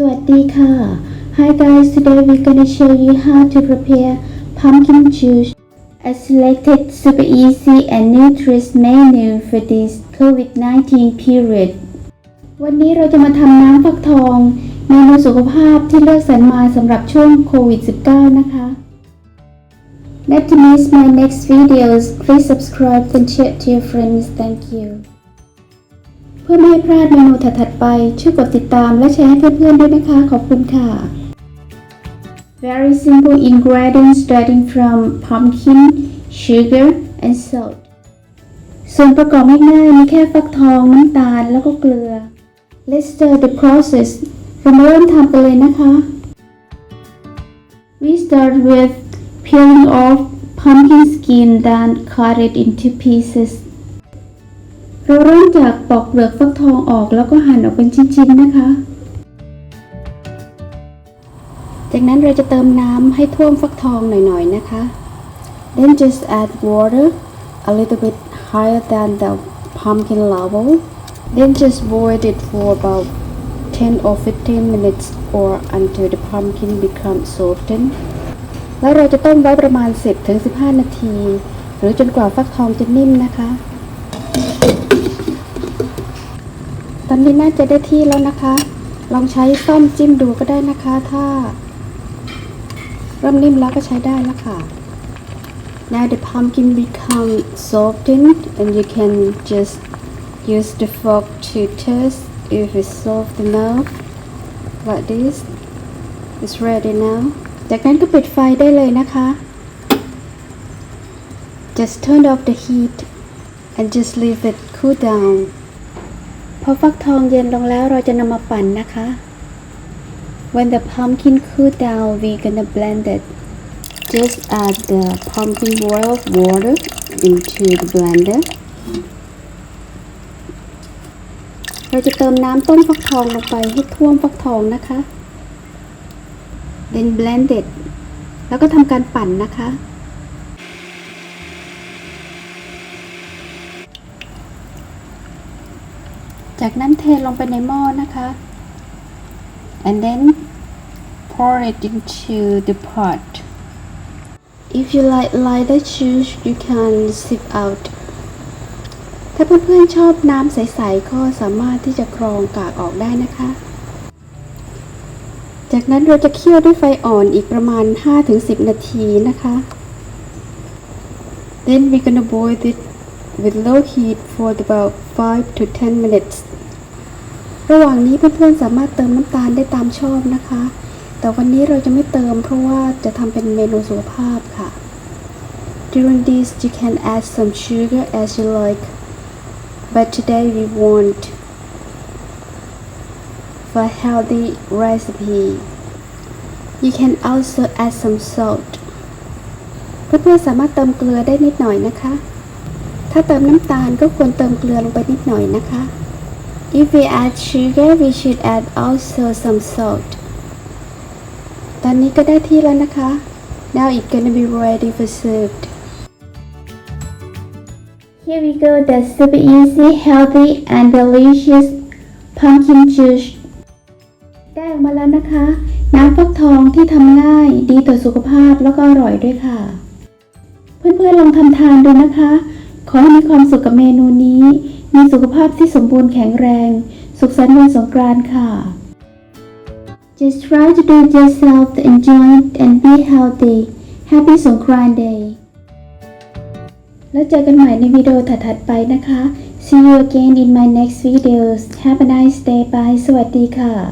สวัสดีค่ะ Hi guys today we're gonna show you how to prepare pumpkin juice a selected super easy and nutritious menu for this COVID-19 period วันนี้เราจะมาทำน้ำฟักทองเมนูสุขภาพที่เลือกสรรมาสำหรับช่วงโควิด -19 นะคะ Not to miss my next videos please subscribe and share to your friends thank you พื่อไม่ให้พลาดเมนูถัดๆไป ช่วยกดติดตามและแชร์ให้เพื่อนๆด้วยนะคะ ขอบคุณค่ะ Very simple ingredients starting from pumpkin, sugar, and salt. ส่วนประกอบง่ายๆมีแค่ฟักทอง น้ำตาล แล้วก็เกลือ Let's start the process เรามาเริ่มทำกันเลยนะคะ We start with peeling off pumpkin skin then cut it into pieces เราเริ่มจากปอกเปลือกฟักทองออกแล้วก็หั่นออกเป็นชิ้นๆนะคะ จากนั้นเราจะเติมน้ำให้ท่วมฟักทองหน่อยๆนะคะ then just add water a little bit higher than the pumpkin level then just boil it for about 10 or 15 minutes or until the pumpkin becomes softened แล้วเราจะต้มไว้ประมาณ 10-15 นาที หรือจนกว่าฟักทองจะนิ่มนะคะ ต อนนี้น่าจะได้ที่แล้วนะคะ ลองใช้ส้อมจิ้มดูก็ได้นะคะ ถ้า เริ่มนิ่มแล้วก็ใช้ได้แล้วค่ะ Now the pumpkin become softened and you can just use the fork to test if it's soft enough like this it's ready now จากนั้นก็ปิดไฟได้เลยนะคะ just turn off the heat and just leave it cool down พอฟักทองเย็นลงแล้วเราจะนำมาปั่นนะคะ When the pumpkin cool down we gonna blend it just add the pumpkin boiled water into the blender เราจะเติมน้ำต้มฟักทองลงไปให้ท่วมฟักทองนะคะ then blend it แล้วก็ทำการปั่นนะคะ จากนั้นเทลงไปในหม้อนะคะ and then pour it into the pot if you like lighter juice you can sip out ถ้าเพื่อนๆชอบน้ำใสๆก็สามารถที่จะกรองกากออกได้นะคะ จากนั้นเราจะเคี่ยวด้วยไฟอ่อนอีกประมาณ 5-10 นาทีนะคะ then we're gonna boil it with low heat for about 5 to 10 minutes ระหว่างนี้เพื่อนๆสามารถเติมน้ำตาลได้ตามชอบนะคะ แต่วันนี้เราจะไม่เติมเพราะว่าจะทำเป็นเมนูสุขภาพค่ะ During this you can add some sugar as you like but today we want for healthy recipe you can also add some salt เพื่อนๆสามารถเติมเกลือได้นิดหน่อยนะคะ ถ้าเติมน้ำตาลก็ควรเติมเกลือลงไปนิดหน่อยนะคะ If we add sugar we should add also some salt ตอนนี้ก็ได้ที่แล้วนะคะ Now it's gonna be ready for served Here we go the super easy healthy and delicious pumpkin juice ได้ออกมาแล้วนะคะ น้ำฟักทองที่ทำง่ายดีต่อสุขภาพแล้วก็อร่อยด้วยค่ะ เพื่อนๆลองทำทานดูนะคะ ขอให้มีความสุขกับเมนูนี้ มีสุขภาพที่สมบูรณ์แข็งแรง สุขสันต์วันสงกรานต์ค่ะ Just try to do yourself to enjoy and be healthy Happy สงกรานต์ Day แล้วเจอกันใหม่ในวิดีโอถัดๆไปนะคะ See you again in my next videos Have a nice day Bye สวัสดีค่ะ